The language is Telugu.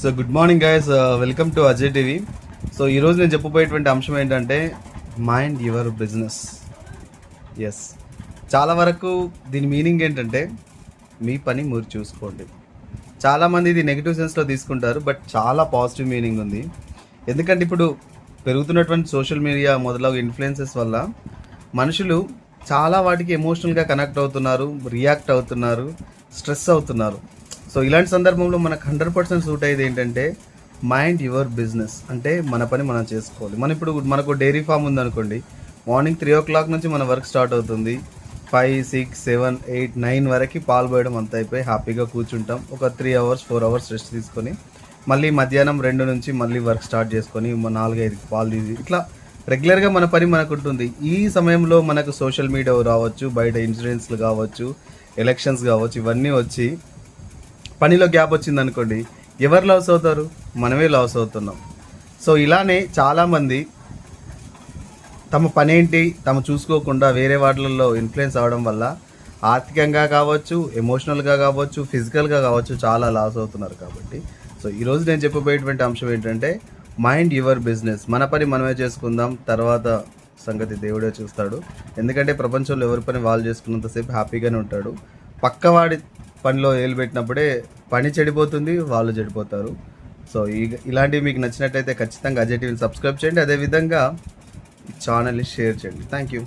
So good morning guys welcome to Ajay TV so ఈరోజు నేను చెప్పబోయేటువంటి అంశం ఏంటంటే మైండ్ యువర్ బిజినెస్ ఎస్ చాలా వరకు దీని మీనింగ్ ఏంటంటే మీ పని మీరు చూసుకోండి. చాలామంది ఇది నెగిటివ్ సెన్స్లో తీసుకుంటారు బట్ చాలా పాజిటివ్ మీనింగ్ ఉంది. ఎందుకంటే ఇప్పుడు పెరుగుతున్నటువంటి సోషల్ మీడియా మొదలగు ఇన్ఫ్లుయెన్సెస్ వల్ల మనుషులు చాలా వాటికి ఎమోషనల్గా కనెక్ట్ అవుతున్నారు రియాక్ట్ అవుతున్నారు స్ట్రెస్ అవుతున్నారు. సో ఇలాంటి సందర్భంలో మనకు హండ్రెడ్ పర్సెంట్ సూట్ అయ్యేది ఏంటంటే మైండ్ యువర్ బిజినెస్ అంటే మన పని మనం చేసుకోవాలి. మన ఇప్పుడు మనకు డైరీ ఫామ్ ఉందనుకోండి మార్నింగ్ త్రీ ఓ క్లాక్ నుంచి మన వర్క్ స్టార్ట్ అవుతుంది. Five six seven eight nine వరకు పాలు పోయడం అంత అయిపోయి హ్యాపీగా కూర్చుంటాం. ఒక three hours four hours rest తీసుకొని మళ్ళీ మధ్యాహ్నం రెండు నుంచి మళ్ళీ వర్క్ స్టార్ట్ చేసుకొని నాలుగైదుకి పాలు తీసి ఇట్లా రెగ్యులర్గా మన పని మనకు ఉంటుంది. ఈ సమయంలో మనకు సోషల్ మీడియా రావచ్చు బయట ఇన్సూరెన్స్లు కావచ్చు ఎలక్షన్స్ కావచ్చు ఇవన్నీ వచ్చి పనిలో గ్యాప్ వచ్చింది అనుకోండి ఎవరు లాస్ అవుతారు? మనమే లాస్ అవుతున్నాం. సో ఇలానే చాలామంది తమ పని ఏంటి తమ చూసుకోకుండా వేరే వాటిలలో ఇన్ఫ్లుయెన్స్ అవడం వల్ల ఆర్థికంగా కావచ్చు ఎమోషనల్గా కావచ్చు ఫిజికల్గా కావచ్చు చాలా లాస్ అవుతున్నారు కాబట్టి. సో ఈరోజు నేను చెప్పబోయేటువంటి అంశం ఏంటంటే మైండ్ యువర్ బిజినెస్ మన పని మనమే చేసుకుందాం తర్వాత సంగతి దేవుడే చూస్తాడు. ఎందుకంటే ప్రపంచంలో ఎవరి పని వాళ్ళు చేసుకున్నంతసేపు హ్యాపీగానే ఉంటాడు. పక్కవాడి పనిలో ఏలు పెట్టినప్పుడే పని చెడిపోతుంది వాళ్ళు చెడిపోతారు. సో ఈ ఇలాంటివి మీకు నచ్చినట్టయితే ఖచ్చితంగా అజయ్ టీవీని సబ్స్క్రైబ్ చేయండి. అదేవిధంగా ఈ ఛానల్ని షేర్ చేయండి. Thank you.